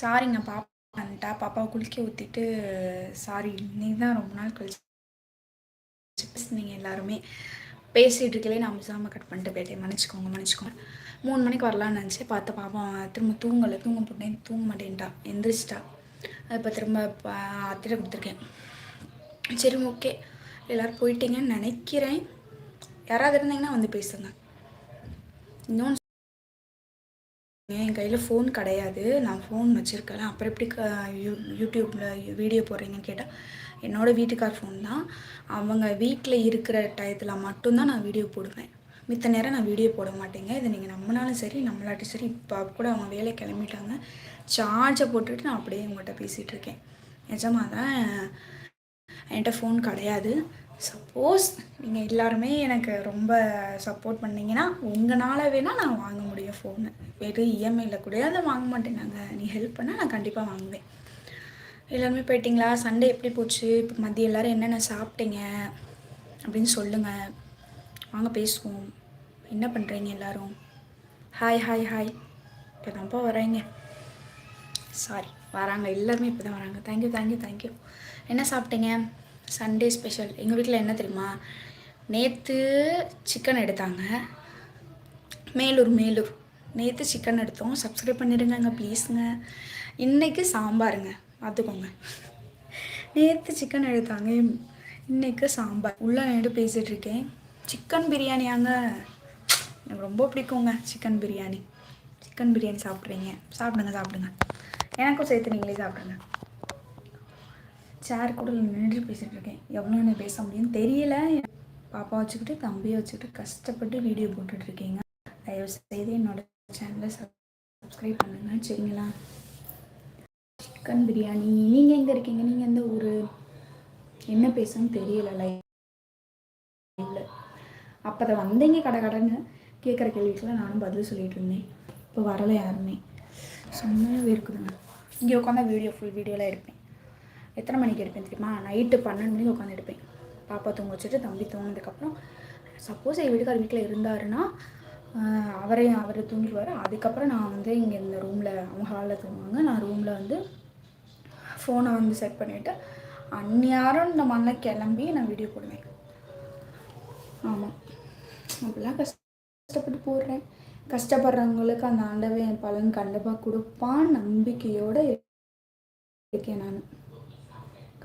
சாரிங்க பாப்பா வந்துட்டா. பாப்பாவை குளிக்க ஊற்றிட்டு சாரி இன்னைக்கு தான் ரொம்ப நாள் கழிச்சு நீங்கள் எல்லாருமே. பேசிகிட்டு இருக்கலே நான் மிசாமல் கட் பண்ணிட்டு போயிட்டேன். மன்னிச்சிக்கோங்க மன்னிச்சிக்கோங்க. மூணு மணிக்கு வரலான்னு நினச்சி பார்த்த பாப்பா திரும்ப தூங்கலை. தூங்க போட்டேன். தூங்க மாட்டேன்ட்டா. எந்திரிச்சிட்டா. இப்போ திரும்ப அத்திரை கொடுத்துருக்கேன். சரி ஓகே. எல்லோரும் போயிட்டீங்கன்னு நினைக்கிறேன். யாராவது இருந்தீங்கன்னா வந்து பேசுங்க. இன்னொன்று என் கையில் ஃபோன் கிடையாது. நான் ஃபோன் வச்சுருக்கேன். அப்புறம் எப்படி க யூ யூடியூப்பில் வீடியோ போடுறீங்கன்னு கேட்டால் என்னோடய வீட்டுக்கார் ஃபோன் தான். அவங்க வீட்டில் இருக்கிற டயத்தில் மட்டும்தான் நான் வீடியோ போடுவேன். மித்த நேரம் நான் வீடியோ போட மாட்டேங்க. இதை நீங்கள் நம்மளாலும் சரி நம்மளாட்டும் சரி இப்போ கூட அவங்க வேலை கிளம்பிட்டாங்க. சார்ஜை போட்டுட்டு நான் அப்படியே உங்கள்கிட்ட பேசிகிட்டு இருக்கேன். நிஜமாக தான் என்கிட்ட ஃபோன் கிடையாது. சப்போஸ் நீங்கள் எல்லாருமே எனக்கு ரொம்ப சப்போர்ட் பண்ணிங்கன்னா உங்களால் வேணால் நான் வாங்க முடியும் ஃபோனு வெறும் இஎம்ஐயில் கூட அதை வாங்க மாட்டேன். நாங்கள் நீ ஹெல்ப் பண்ணால் நான் கண்டிப்பாக வாங்குவேன். எல்லாருமே போயிட்டிங்களா? சண்டே எப்படி போச்சு? இப்போ மதியம் எல்லோரும் என்னென்ன சாப்பிட்டீங்க? அப்படின்னு சொல்லுங்கள் வாங்க பேசுவோம். என்ன பண்ணுறீங்க எல்லோரும்? ஹாய் ஹாய் ஹாய் இப்போ தான்ப்பா வரீங்க. சாரி வராங்க. எல்லாருமே இப்போ தான் வராங்க தேங்க்யூ தேங்க்யூ தேங்க்யூ என்ன சாப்பிட்டீங்க? சண்டே ஸ்பெஷல் எங்கள் வீட்டில் என்ன தெரியுமா? நேற்று சிக்கன் எடுத்தாங்க. மேலூர் மேலூர். நேற்று சிக்கன் எடுத்தோம். சப்ஸ்கிரைப் பண்ணிடுங்கங்க ப்ளீஸுங்க இன்றைக்கி சாம்பாருங்க. பார்த்துக்கோங்க. நேற்று சிக்கன் எடுத்தாங்க. இன்றைக்கு சாம்பார். உள்ளே நேடு பேசிகிட்ருக்கேன் சிக்கன் பிரியாணியாங்க எனக்கு ரொம்ப பிடிக்குங்க சிக்கன் பிரியாணி சிக்கன் பிரியாணி சாப்பிட்றீங்க. சாப்பிடுங்க சாப்பிடுங்க. எனக்கும் சேர்த்து நீங்களே சாப்பிடுங்க. சேர் கூட நின்று பேசிகிட்டு இருக்கேன். எவ்வளோ என்ன பேச முடியும்னு தெரியல. பாப்பா வச்சுக்கிட்டு தம்பியை வச்சுக்கிட்டு கஷ்டப்பட்டு வீடியோ போட்டுட்ருக்கீங்க தயவு செய்து என்னோட சேனலை சப்ஸ்கிரைப் பண்ணுங்க. சரிங்களா? சிக்கன் பிரியாணி. நீங்கள் எங்கே இருக்கீங்க? நீங்கள் எந்த ஊர்? என்ன பேசுன்னு தெரியல லைவ்ல அப்போ அதை வந்தீங்க கடை கடைன்னு. கேட்குற கேள்விக்கெல்லாம் நானும் பதில் சொல்லிட்டு இருந்தேன். இப்போ வரலை யாருமே. சும்மாவே இருக்குதுங்க. இங்கே உட்காந்தா வீடியோ ஃபுல் வீடியோலாம் எடுப்பேன் எத்தனை மணிக்கு எடுப்பேன் தெரியுமா? நைட்டு பன்னெண்டு மணிக்கு உட்காந்து எடுப்பேன். பாப்பா தூங்க வச்சுட்டு தம்பி தூங்கினதுக்கப்புறம் சப்போஸ் என் வீட்டுக்கார் வீட்டில் இருந்தாருன்னா அவரே அவர் தூங்கிடுவார். அதுக்கப்புறம் நான் வந்து இங்கே இந்த ரூமில் அவங்க ஹாலில் தூங்குவாங்க. நான் ரூமில் வந்து ஃபோனை வந்து செட் பண்ணிவிட்டு அந்நியாரம் இந்த மாதிரிலாம் கிளம்பி நான் வீடியோ போடுவேன். ஆமாம் அப்படிலாம் கஷ்டப்பட்டு போடுறேன். கஷ்டப்படுறவங்களுக்கு அந்த ஆண்டவே பலன் கண்டிப்பாக கொடுப்பான் நம்பிக்கையோடு இருக்கேன் நான்.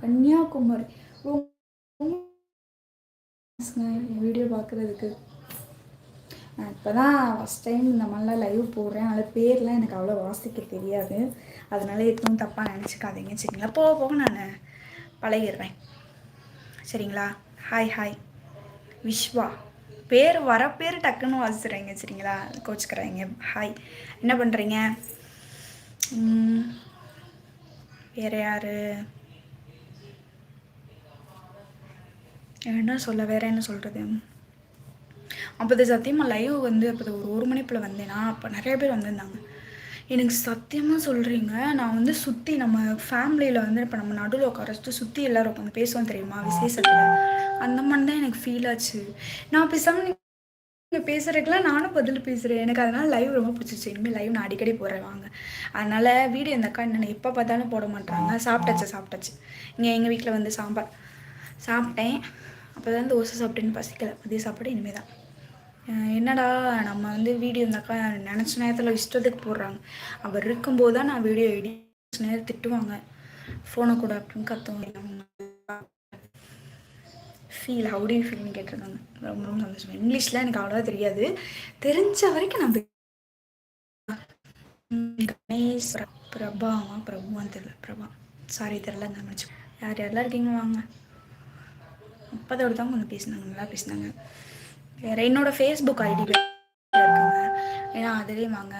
கன்னியாகுமரி. வீடியோ பார்க்குறதுக்கு நான் இப்போ தான் ஃபஸ்ட் டைம் இந்த மாதிரிலாம் லைவ் போடுறேன். அதனால் பேர்லாம் எனக்கு அவ்வளோ வாசிக்க தெரியாது. அதனால எதுவும் தப்பாக நினச்சிக்காதீங்க. சரிங்களா? போக போக நான் பழகிடுறேன். சரிங்களா? ஹாய் ஹாய் விஸ்வா பேர் வர பேர் டக்குன்னு வாசிடுறீங்க சரிங்களா? கோச்சுக்கிறாங்க. ஹாய் என்ன பண்ணுறீங்க வேறு யார்? என்ன சொல்ல வேற என்ன சொல்கிறது அப்போது சத்தியமாக லைவ் வந்து அப்போ ஒரு ஒரு மணிப்பில் வந்தேன்னா அப்போ நிறைய பேர் வந்திருந்தாங்க. எனக்கு சத்தியமாக சொல்கிறீங்க நான் வந்து சுற்றி நம்ம ஃபேமிலியில் வந்து இப்போ நம்ம நடுவில் உட்காரச்சிட்டு சுற்றி எல்லோரும் உட்காந்து பேசுவோம் தெரியுமா? விசேஷத்தில். அந்த மாதிரி தான் எனக்கு ஃபீல் ஆச்சு. நான் பேசாமல் நீங்கள் பேசுகிறதுக்குலாம் நானும் பதில் பேசுகிறேன் எனக்கு அதனால் லைவ் ரொம்ப பிடிச்சிச்சு இனிமேல் லைவ் நான் அடிக்கடி போகிறேன் வாங்க. அதனால் வீடியோ இந்த அக்கா என்னென்ன எப்போ பார்த்தாலும் போட மாட்டாங்க சாப்பிட்டாச்சு சாப்பிட்டாச்சு. இங்கே எங்கள் வீட்டில் வந்து சாம்பார். சாப்பிட்டேன். அப்போ தான் தோசை சாப்பிட்டேன்னு பசிக்கலை. மதிய சாப்பாடு இனிமே தான். என்னடா நம்ம வந்து வீடியோ இருந்தாக்கா நினச்ச நேரத்தில் இஷ்டத்துக்கு போடுறாங்க. அவர் இருக்கும்போது தான் நான் வீடியோ எடிட் நேரம் திட்டுவாங்க. ஃபோனை கூட அப்படின்னு கற்றுவாங்க ஃபீல் ஹவுடி ஃபீல்னு கேட்டிருக்காங்க. ரொம்ப ரொம்ப சந்தோஷம். இங்கிலீஷில் எனக்கு அவ்வளோவா தெரியாது. தெரிஞ்ச வரைக்கும் நான் கணேஷ் பிரபாவா பிரபுவான்னு தெரியல. பிரபா. சாரி தெரில நினச்சி யார் யாரெல்லாம் இருக்கீங்க வாங்க. முப்பதோடு தான் கொஞ்சம் பேசினாங்க நல்லா பேசினாங்க. வேறு என்னோடய ஃபேஸ்புக் ஐடி இருக்காங்க. ஏன்னா அதுலேயும் வாங்க.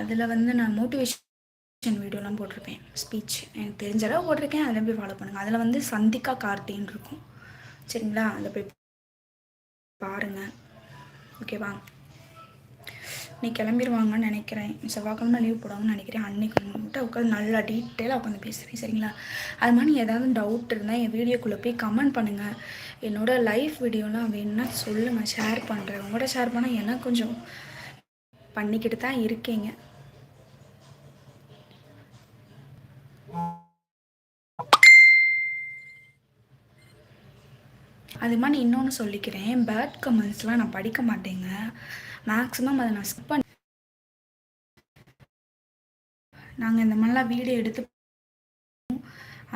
அதில் வந்து நான் மோட்டிவேஷன் வீடியோலாம் போட்டிருப்பேன். ஸ்பீச் எனக்கு தெரிஞ்ச அளவு போட்டிருக்கேன். அதில் போய் ஃபாலோ பண்ணுங்கள் அதில் வந்து சந்திக்கா கார்த்தின்னு இருக்கும். சரிங்களா? அதில் போய் பாருங்கள் ஓகேவா நீ கிளம்பிடுவாங்கன்னு நினைக்கிறேன். செவ்வாய்க்கிழமை லீவ் போடாமல் நினைக்கிறேன். அன்னைக்கு மட்டும் உட்காந்து நல்லா டீட்டெயிலாக உட்காந்து பேசுகிறேன் சரிங்களா? அது மாதிரி ஏதாவது டவுட் இருந்தால் என் வீடியோக்குள்ளே போய் கமெண்ட் பண்ணுங்கள் என்னோடய லைஃப் வீடியோலாம் வேணும்னா சொல்லுங்கள் ஷேர் பண்ணுறேன் உங்கள்கிட்ட ஷேர் பண்ணால் என்ன கொஞ்சம் பண்ணிக்கிட்டு தான் இருக்கீங்க. அது மாதிரி இன்னொன்று சொல்லிக்கிறேன். பேட் கமெண்ட்ஸ்லாம் நான் படிக்க மாட்டேங்க. மேக்ஸிமம் அதை நான் ஸ்கிப் பண்ணி நாங்கள் இந்த மாதிரிலாம் வீடியோ எடுத்து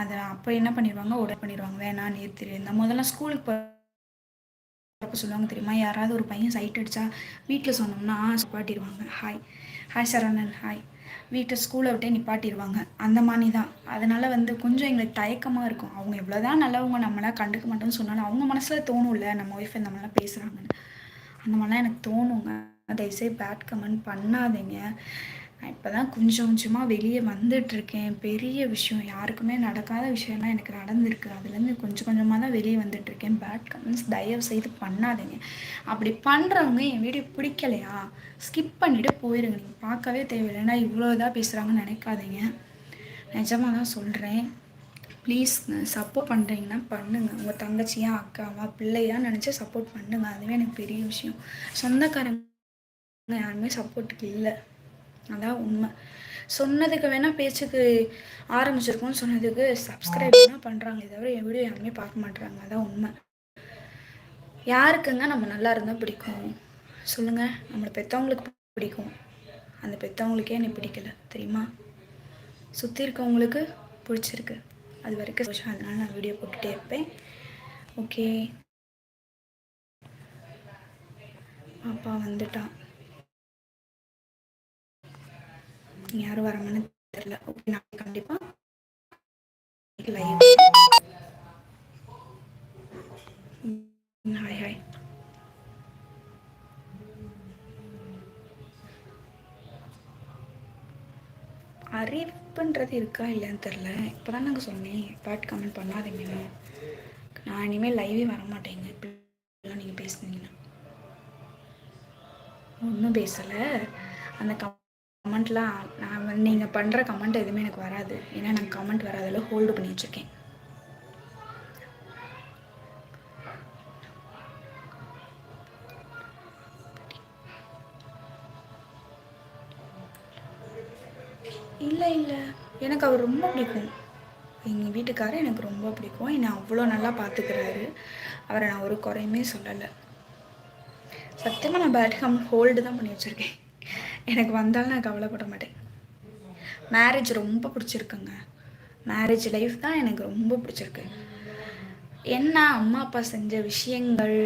அதை அப்போ என்ன பண்ணிடுவாங்க உடனே பண்ணிடுவாங்க வேணாம் நேற்று இந்த முதல்ல ஸ்கூலுக்கு போகிறப்ப சொல்லுவாங்க தெரியுமா? யாராவது ஒரு பையன் சைட் அடித்தா வீட்டில் சொன்னோம்னா நிப்பாட்டிடுவாங்க ஹாய் ஹாய் சரவணன். ஹாய் வீட்டை ஸ்கூலை விட்டே நிப்பாட்டிடுவாங்க அந்த மாதிரி தான். அதனால் வந்து கொஞ்சம் எங்களுக்கு தயக்கமாக இருக்கும். அவங்க எவ்வளோதான் நல்லவங்க நம்மளாம் கண்டுக்க மாட்டோம்னு சொன்னாலும் அவங்க மனசில் தோணும்ல நம்ம ஒய்ஃப் இந்த மாதிரிலாம் பேசுகிறாங்கன்னு அந்த மாதிரிலாம் எனக்கு தோணுங்க. தயவுசெய்து பேட் கமெண்ட் பண்ணாதீங்க. நான் இப்போ தான் கொஞ்சம் கொஞ்சமாக வெளியே வந்துட்டுருக்கேன். பெரிய விஷயம் யாருக்குமே நடக்காத விஷயம்லாம் எனக்கு நடந்திருக்கு. அதுலேருந்து கொஞ்சம் கொஞ்சமாக தான் வெளியே வந்துட்டுருக்கேன். பேட் கமெண்ட்ஸ் தயவு செய்து பண்ணாதீங்க. அப்படி பண்ணுறவங்க என் வீடியோ பிடிக்கலையா? ஸ்கிப் பண்ணிவிட்டு போயிடுங்க நீங்கள் பார்க்கவே தேவையில்லைன்னா இவ்வளோ இதாக பேசுகிறாங்கன்னு நினைக்காதீங்க. நிஜமாக தான் சொல்கிறேன் ப்ளீஸ் சப்போர்ட் பண்ணுறீங்கன்னா பண்ணுங்கள் உங்கள் தங்கச்சியாக அக்காவா பிள்ளையா நினச்சி சப்போர்ட் பண்ணுங்கள் அதுவே எனக்கு பெரிய விஷயம். சொந்தக்காரங்க யாருமே சப்போர்ட்டுக்கு இல்லை. அதான் உண்மை. சொன்னதுக்கு வேணால் பேச்சுக்கு ஆரம்பிச்சிருக்கோம்னு சொன்னதுக்கு சப்ஸ்கிரைப் வேணால் பண்ணுறாங்க தவிர என் வீடியோ யாருமே பார்க்க மாட்டுறாங்க அதான் உண்மை. யாருக்குங்க நம்ம நல்லா இருந்தால் பிடிக்கும்? சொல்லுங்கள் நம்மளை பெற்றவங்களுக்கு பிடிக்கும். அந்த பெற்றவங்களுக்கே என்னை பிடிக்கல. தெரியுமா? சுற்றி இருக்கவங்களுக்கு பிடிச்சிருக்கு. அது வரைக்கும் அதனால நான் வீடியோ போட்டுகிட்டே இருப்பேன். ஓகே பாப்பா வந்துட்டான் யாரும் வரமான்னு தெரியல. ஓகே நான் கண்டிப்பாக லைவ் ஹாய் ஹாய் அறிவிப்புன்றது இருக்கா இல்லைன்னு தெரில இப்போ தான் நாங்கள் சொன்னேன். பாட் கமெண்ட் பண்ணாதீங்க. நான் இனிமேல் லைவே வர மாட்டேங்க இப்படிலாம் நீங்கள் பேசுனீங்கன்னா. ஒன்றும் பேசலை. அந்த கம் கமெண்ட்லாம் நான் வந்து நீங்கள் பண்ணுற கமெண்ட் எதுவுமே எனக்கு வராது. ஏன்னா நான் கமெண்ட் வராதில் ஹோல்டு பண்ணி வச்சுருக்கேன் இல்லை இல்லை. எனக்கு அவர் ரொம்ப பிடிக்கும். எங்கள் வீட்டுக்காரர் எனக்கு ரொம்ப பிடிக்கும். என்னை அவ்வளோ நல்லா பார்த்துக்கிறாரு. அவரை நான் ஒரு குறையுமே சொல்லலை. சத்தியமாக நான் பேட் கம் ஹோல்டு தான் பண்ணி வச்சுருக்கேன். எனக்கு வந்தாலும் நான் கவலைப்பட மாட்டேன். மேரேஜ் ரொம்ப பிடிச்சிருக்குங்க. மேரேஜ் லைஃப் தான் எனக்கு ரொம்ப பிடிச்சிருக்கு. என்ன அம்மா அப்பா செஞ்ச விஷயங்கள்?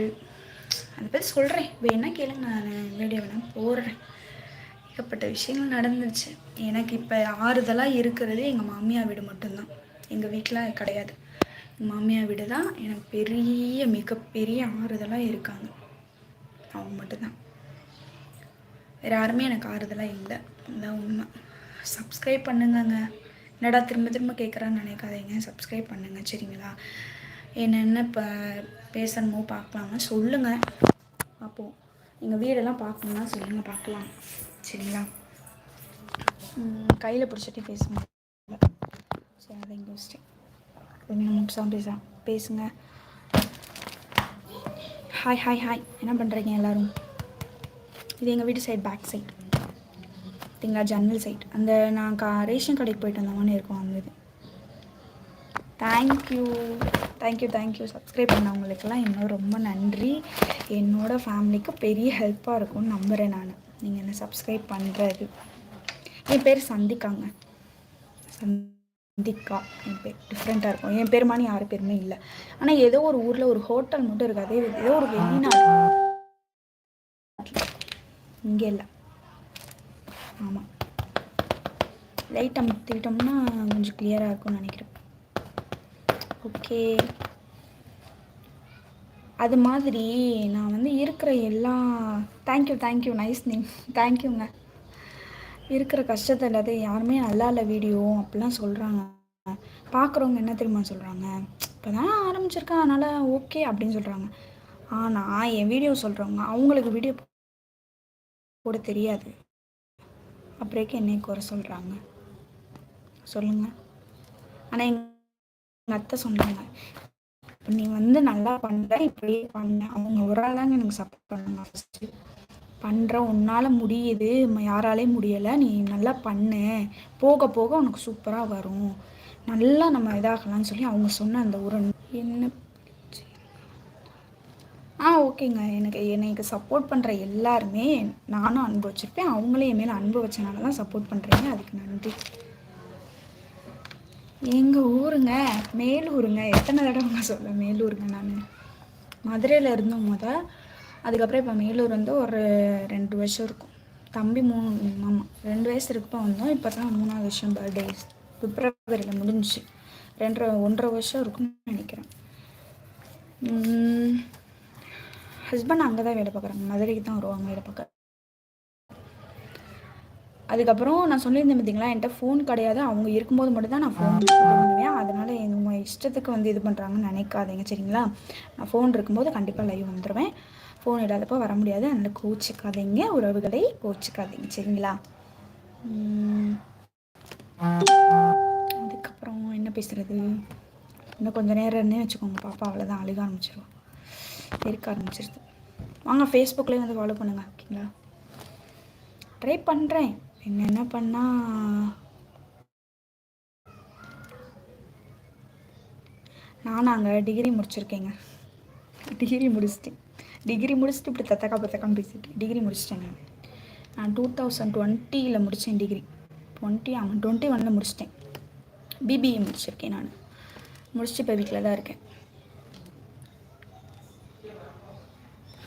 அதை பற்றி சொல்கிறேன் வேணா கேளுங்க நான் வீடியோ வேணால் போடுறேன். ஏகப்பட்ட விஷயங்கள் நடந்துச்சு எனக்கு இப்போ ஆறுதலாக இருக்கிறது எங்கள் மாமியார் வீடு மட்டும்தான். எங்கள் வீட்டில் கிடையாது. எங்கள் மாமியார் வீடு தான் எனக்கு பெரிய மிகப்பெரிய ஆறுதலாக இருக்காங்க. அவங்க மட்டும்தான். வேறு யாருமே எனக்கு ஆறுதலாக இல்லை. அதான் உண்மை. சப்ஸ்கிரைப் பண்ணுங்கங்க. என்னடா திரும்ப திரும்ப கேட்குறான்னு நினைக்காதீங்க. சப்ஸ்கிரைப் பண்ணுங்கள் சரிங்களா? என்னென்ன இப்போ பேசணுமோ பார்க்கலாமா சொல்லுங்கள் அப்போது எங்கள் வீடெல்லாம் பார்க்கணுன்னா சொல்லுங்கள் பார்க்கலாம். சரிங்களா? கையில் பிடிச்சிட்டே பேசுங்க. சரி அதை இங்கே வச்சுட்டு கொஞ்சம் நிமிஷம் பேச பேசுங்க. ஹாய் ஹாய் ஹாய் என்ன பண்ணுறீங்க எல்லோரும்? இது எங்கள் வீட்டு சைட் பேக் சைட் பார்த்தீங்களா? ஜன்னல் சைட் அந்த நான் கா ரேஷன் கடைக்கு போயிட்டு வந்தோம்னு இருக்கும் அந்த இது. Thank you thank you thank you subscribe பண்ணவங்களுக்கெல்லாம் இன்னும் ரொம்ப நன்றி. என்னோடய ஃபேமிலிக்கு பெரிய ஹெல்ப்பாக இருக்கும்னு நம்புகிறேன் நான். நீங்கள் என்ன சப்ஸ்கிரைப் பண்ணுறது என் பேர் சந்திக்காங்க சந்திக்கா என் பேர் டிஃப்ரெண்ட்டாக இருக்கும். என் பேர் மாதிரி யாரு பேருமே இல்லை. ஆனால் ஏதோ ஒரு ஊரில் ஒரு ஹோட்டல் மட்டும் இருக்காது ஏதோ ஒரு வெளிநாடு இங்கே இல்லை. ஆமாம் லைட் அமுத்திட்டோம்னா கொஞ்சம் கிளியராக இருக்கும்னு நினைக்கிறேன். ஓகே அது மாதிரி நான் வந்து இருக்கிற எல்லா தேங்க்யூ தேங்க்யூ நைஸ் நேம் தேங்க்யூங்க இருக்கிற கஷ்டத்தை இல்லாத யாருமே நல்லா இல்லை வீடியோ அப்படிலாம் சொல்கிறாங்க பார்க்குறவங்க என்ன தெரியுமா சொல்கிறாங்க இப்போ தான் ஆரம்பிச்சிருக்கேன் அதனால் ஓகே அப்படின்னு சொல்கிறாங்க ஆனால் என் வீடியோ சொல்கிறவங்க அவங்களுக்கு வீடியோ போட தெரியாது. அப்படியே என்னை குறை சொல்கிறாங்க சொல்லுங்கள் ஆனால் எங்கள் அத்தை சொன்னாங்க நீ வந்து நல்லா பண்ணுற இப்படியே பண்ண. அவங்க ஒரு ஆளாங்க எனக்கு சப்போர்ட் பண்ணாங்க ஃபஸ்ட்டு பண்ணுற உன்னால் முடியுது யாராலே முடியலை நீ நல்லா பண்ணு. போக போக உனக்கு சூப்பராக வரும். நல்லா நம்ம இதாகலாம்னு சொல்லி அவங்க சொன்ன அந்த ஒரு என்ன ஆ ஓகேங்க. எனக்கு எனக்கு சப்போர்ட் பண்ணுற எல்லாருமே நானும் அன்பு வச்சுருப்பேன். அவங்களே என் மேலே அன்பு வச்சனால தான் சப்போர்ட் பண்ணுறீங்க அதுக்கு நன்றி. எங்கள் ஊருங்க? மேலூருங்க. எத்தனை தடவை சொல்ல மேலூருங்க நான். மதுரையில் இருந்தோம் முதல் அதுக்கப்புறம் இப்போ மேலூர் வந்து ஒரு ரெண்டு வருஷம் இருக்கும். தம்பி மூணு ஆமாம் ரெண்டு வயசு இருக்கப்போ வந்தோம். இப்போ தான் மூணாவது வருஷம் பர்த்டே பிப்ரவரியில் முடிஞ்சிச்சு. ரெண்டரை ஒன்றரை வருஷம் இருக்கும்னு நினைக்கிறேன். ஹஸ்பண்ட் அங்கே தான் வேலை பார்க்குறாங்க. மதுரைக்கு தான் வருவாங்க வேலை பார்க்க. அதுக்கப்புறம் நான் சொல்லியிருந்தேன் பார்த்தீங்களா என்கிட்ட ஃபோன் கிடையாது. அவங்க இருக்கும்போது மட்டும்தான் நான் ஃபோன் பண்ணுவேன். அதனால் எங்கள் இஷ்டத்துக்கு வந்து இது பண்ணுறாங்கன்னு நினைக்காதீங்க சரிங்களா? நான் ஃபோன் இருக்கும்போது கண்டிப்பாக லைவ் வந்துடுவேன் ஃபோன் இல்லாதப்போ வர முடியாது. அதனால் கோச்சிக்காதீங்க. உறவுகளை கோச்சிக்காதீங்க. சரிங்களா? அதுக்கப்புறம் என்ன பேசுகிறது இன்னும் கொஞ்சம் நேரம் இருந்தே வச்சுக்கோங்க. பாப்பா அவ்வளோதான் அழுக ஆரம்பிச்சிருவோம் இருக்க ஆரம்பிச்சிருது. வாங்க ஃபேஸ்புக்லேயும் வந்து ஃபாலோ பண்ணுங்கள் ஓகேங்களா? ட்ரை பண்ணுறேன் என்னென்ன பண்ணால் நான் அங்கே டிகிரி முடிச்சிருக்கேங்க. டிகிரி முடிச்சிட்டேன். டிகிரி முடிச்சுட்டு இப்படி தத்தக்கா பத்தக்கான்னு பேசிட்டு டிகிரி முடிச்சிட்டேங்க நான். டூ தௌசண்ட் டுவெண்ட்டியில் முடித்தேன் டிகிரி டுவெண்ட்டி ஆமாம் டுவெண்ட்டி ஒனில் முடிச்சிட்டேன். பிபிஏ முடிச்சிருக்கேன் நான். முடிச்சுட்டு இப்போ வீட்டில் தான் இருக்கேன்.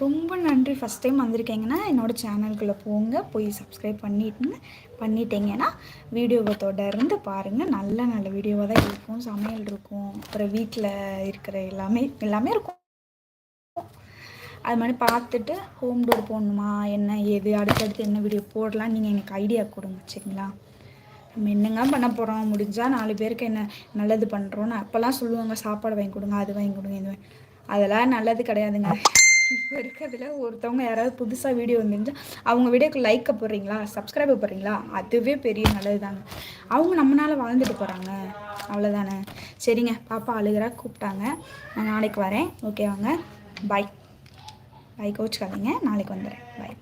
ரொம்ப நன்றி ஃபஸ்ட் டைம் வந்திருக்கீங்கன்னா என்னோடய சேனல்குள்ளே போங்க போய் சப்ஸ்கிரைப் பண்ணிட்டுங்க பண்ணிட்டீங்கன்னா வீடியோவை தொடர்ந்து பாருங்கள் நல்ல நல்ல வீடியோவாக தான் இருக்கும் சமையல் இருக்கும் அப்புறம் வீட்டில் இருக்கிற எல்லாமே எல்லாமே இருக்கும். அது மாதிரி பார்த்துட்டு ஹோம் டோர் போடணுமா என்ன ஏது அடுத்தடுத்து என்ன வீடியோ போடலாம் நீங்கள் எனக்கு ஐடியா கொடுங்க சரிங்களா? நம்ம என்னங்க பண்ண போகிறோம் முடிஞ்சால் நாலு பேருக்கு என்ன நல்லது பண்ணுறோன்னு அப்போல்லாம் சொல்லுவாங்க சாப்பாடு வாங்கி கொடுங்க அது வாங்கி கொடுங்க இது அதெல்லாம் நல்லது கிடையாதுங்க. இப்போ இருக்கிறதுல ஒருத்தவங்க யாராவது புதுசாக வீடியோ வந்துருந்துச்சு அவங்க வீடியோக்கு லைக்கை போடுறீங்களா சப்ஸ்கிரைப் போடுறீங்களா அதுவே பெரிய நல்லது தாங்க அவங்க நம்மளால் வாழ்ந்துட்டு போகிறாங்க அவ்வளோதானே சரிங்க பாப்பா அழுகிறா கூப்பிட்டாங்க. நான் நாளைக்கு வரேன். ஓகேவாங்க பாய் பாய் கோச்சுக்காதீங்க. நாளைக்கு வந்துடுறேன். பாய்